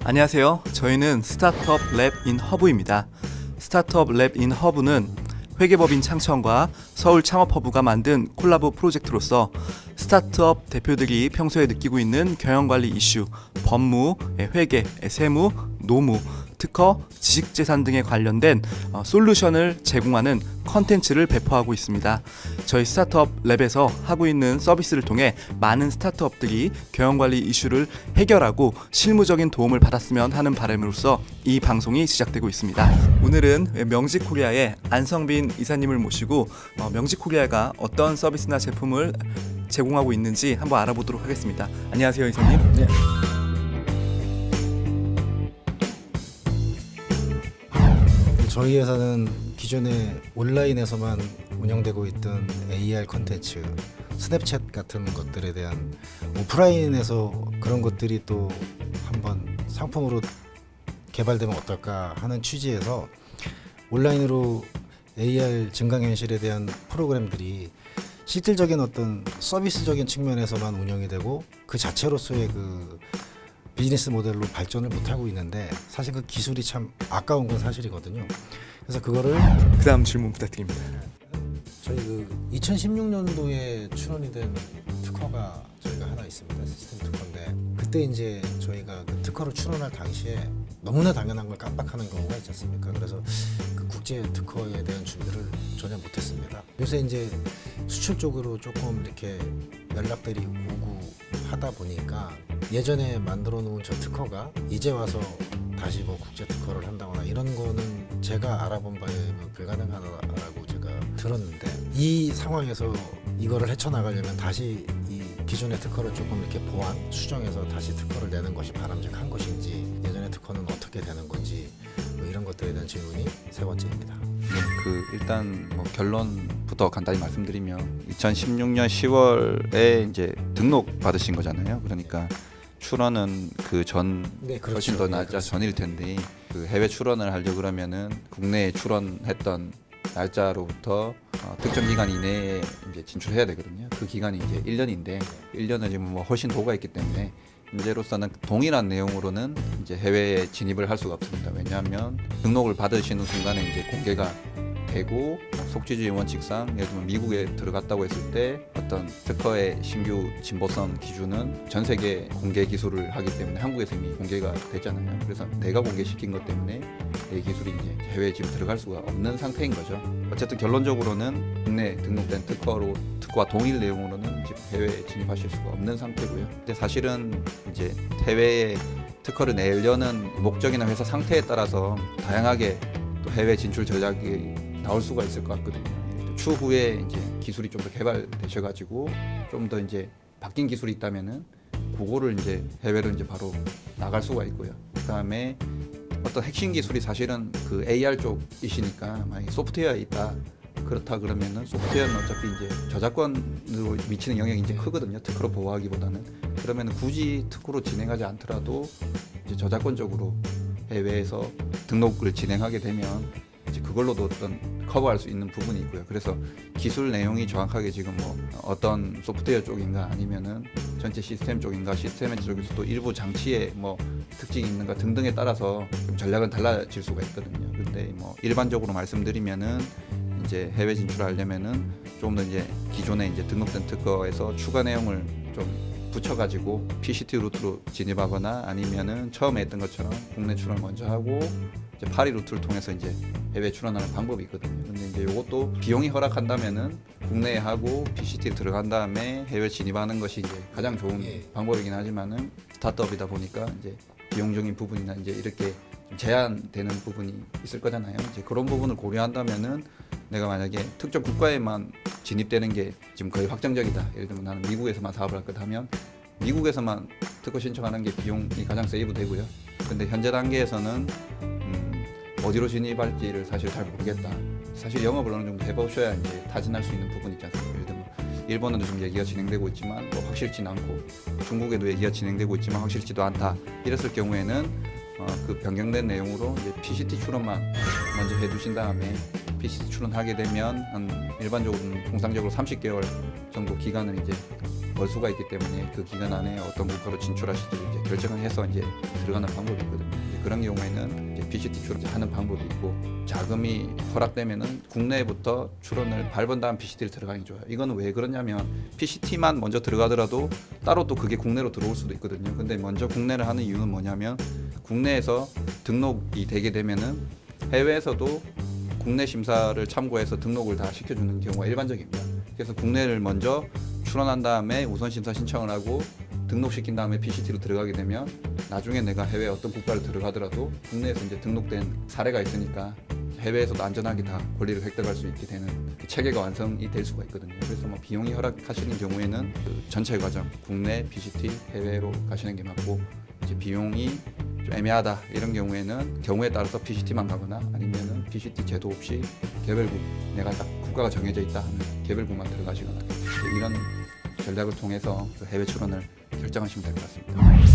안녕하세요. 저희는 스타트업 랩인 허브입니다. 스타트업 랩인 허브는 회계법인 창천과 서울 창업허브가 만든 콜라보 프로젝트로서 스타트업 대표들이 평소에 느끼고 있는 경영관리 이슈, 법무, 회계, 세무, 노무, 특허, 지식재산 등에 관련된 어, 솔루션을 제공하는 컨텐츠를 배포하고 있습니다. 저희 스타트업 랩에서 하고 있는 서비스를 통해 많은 스타트업들이 경영관리 이슈를 해결하고 실무적인 도움을 받았으면 하는 바람으로서 이 방송이 시작되고 있습니다. 오늘은 명지코리아의 안성빈 이사님을 모시고 어, 명지코리아가 어떤 서비스나 제품을 제공하고 있는지 한번 알아보도록 하겠습니다. 안녕하세요, 이사님. 네. 저희 회사는 기존에 온라인에서만 운영되고 있던 AR 컨텐츠, 스냅챗 같은 것들에 대한 오프라인에서 그런 것들이 또 한번 상품으로 개발되면 어떨까 하는 취지에서 온라인으로 AR 증강현실에 대한 프로그램들이 실질적인 어떤 서비스적인 측면에서만 운영이 되고 그 자체로서의 그 비즈니스 모델로 발전을 못 하고 있는데 사실 그 기술이 참 아까운 건 사실이거든요. 그래서 그거를 그 다음 질문 부탁드립니다. 저희 그 2016년도에 출원이 된 특허가 저희가 하나 있습니다. 시스템 특허인데 그때 이제 저희가 그 특허를 출원할 당시에 너무나 당연한 걸 깜빡하는 경우가 있지 않습니까? 그래서 그 국제 특허에 대한 준비를 전혀 못했습니다. 요새 이제 수출 쪽으로 조금 이렇게 연락들이 오고 하다 보니까 예전에 만들어 놓은 저 특허가 이제 와서 다시 뭐 국제 특허를 한다거나 이런 거는 제가 알아본 바에 뭐 불가능하다라고 제가 들었는데 이 상황에서 이거를 헤쳐나가려면 다시 이 기존의 특허를 조금 이렇게 보완 수정해서 다시 특허를 내는 것이 바람직한 것인지 예전의 특허는 어떻게 되는 건지 뭐 이런 것들에 대한 질문이 세 번째입니다. 그 일단 뭐 결론부터 간단히 말씀드리면 2016년 10월에 이제 등록 받으신 거잖아요. 그러니까 출원은 그 전 네, 그렇죠. 훨씬 더 네, 날짜 그렇습니다. 전일 텐데 그 해외 출원을 하려 그러면은 국내에 출원했던 날짜로부터 어, 특정 기간 이내에 이제 진출해야 되거든요. 그 기간이 이제 1년인데 1년은 지금 뭐 훨씬 도가 있기 때문에 현재로서는 동일한 내용으로는 이제 해외에 진입을 할 수가 없습니다. 왜냐하면 등록을 받으시는 순간에 이제 공개가 되고 속지주의 원칙상 예를 들면 미국에 들어갔다고 했을 때 어떤 특허의 신규 진보성 기준은 전 세계 공개 기술을 하기 때문에 한국에서 이미 공개가 됐잖아요. 그래서 내가 공개시킨 것 때문에 내 기술이 이제 해외에 지금 들어갈 수가 없는 상태인 거죠. 어쨌든 결론적으로는 국내 등록된 특허로 특허와 동일 내용으로는 지금 해외에 진입하실 수가 없는 상태고요. 근데 사실은 이제 해외에 특허를 내려는 목적이나 회사 상태에 따라서 다양하게 또 해외 진출 전략이 나올 수가 있을 것 같거든요. 추후에 이제 기술이 좀 더 개발되셔가지고 좀 더 이제 바뀐 기술이 있다면은 그거를 이제 해외로 이제 바로 나갈 수가 있고요. 그다음에 어떤 핵심 기술이 사실은 그 AR 쪽이시니까 만약에 소프트웨어에 있다. 그렇다 그러면은 소프트웨어는 어차피 이제 저작권으로 미치는 영향이 이제 크거든요. 특허로 보호하기보다는 그러면 굳이 특허로 진행하지 않더라도 이제 저작권적으로 해외에서 등록을 진행하게 되면 이제 그걸로도 어떤 커버할 수 있는 부분이 있고요. 그래서 기술 내용이 정확하게 지금 뭐 어떤 소프트웨어 쪽인가 아니면은 전체 시스템 쪽인가 시스템 쪽에서도 일부 장치에 뭐 특징이 있는가 등등에 따라서 좀 전략은 달라질 수가 있거든요. 근데 뭐 일반적으로 말씀드리면은 이제 해외 진출하려면은 조금 더 이제 기존에 이제 등록된 특허에서 추가 내용을 좀 붙여가지고 PCT 루트로 진입하거나 아니면은 처음에 했던 것처럼 국내 출원 먼저 하고 이제 파리 루트를 통해서 이제 해외 출원하는 방법이 있거든요. 근데 이제 이것도 비용이 허락한다면은 국내에 하고 PCT 들어간 다음에 해외 진입하는 것이 이제 가장 좋은 예. 방법이긴 하지만은 스타트업이다 보니까 이제 비용적인 부분이나 이제 이렇게 좀 제한되는 부분이 있을 거잖아요. 이제 그런 부분을 고려한다면은 내가 만약에 특정 국가에만 진입되는 게 지금 거의 확정적이다. 예를 들면 나는 미국에서만 사업을 할 거다 하면 미국에서만 특허 신청하는 게 비용이 가장 세이브 되고요. 근데 현재 단계에서는 음, 어디로 진입할지를 사실 잘 모르겠다. 사실 영업을 어느 정도 해보셔야 이제 타진할 수 있는 부분이 있지 않습니까? 예를 들면 일본에도 좀 얘기가 진행되고 있지만 뭐 확실치는 않고 중국에도 얘기가 진행되고 있지만 확실치도 않다. 이랬을 경우에는 어, 그 변경된 내용으로 이제 PCT 출원만 먼저 해두신 다음에 PCT 출원하게 되면 한 일반적으로는 통상적으로 30개월 정도 기간을 이제 벌 수가 있기 때문에 그 기간 안에 어떤 국가로 진출하실지 이제 결정을 해서 이제 들어가는 방법이 있거든요. 이제 그런 경우에는 PCT 출원하는 방법이 있고 자금이 허락되면은 국내부터 출원을 밟은 다음 PCT를 들어가는 게 좋아요. 이거는 왜 그러냐면 PCT만 먼저 들어가더라도 따로 또 그게 국내로 들어올 수도 있거든요. 근데 먼저 국내를 하는 이유는 뭐냐면 국내에서 등록이 되게 되면은 해외에서도 국내 심사를 참고해서 등록을 다 시켜주는 경우가 일반적입니다. 그래서 국내를 먼저 출원한 다음에 우선 심사 신청을 하고 등록시킨 다음에 PCT로 들어가게 되면 나중에 내가 해외 어떤 국가를 들어가더라도 국내에서 이제 등록된 사례가 있으니까 해외에서도 안전하게 다 권리를 획득할 수 있게 되는 그 체계가 완성이 될 수가 있거든요. 그래서 뭐 비용이 허락하시는 경우에는 그 전체 과정 국내 PCT 해외로 가시는 게 맞고 이제 비용이 좀 애매하다 이런 경우에는 경우에 따라서 PCT만 가거나 아니면은 PCT 제도 없이 개별국 내가 딱 국가가 정해져 있다 하면 개별국만 들어가시거나 이런 전략을 통해서 그 해외 출원을 결정하시면 될 것 같습니다.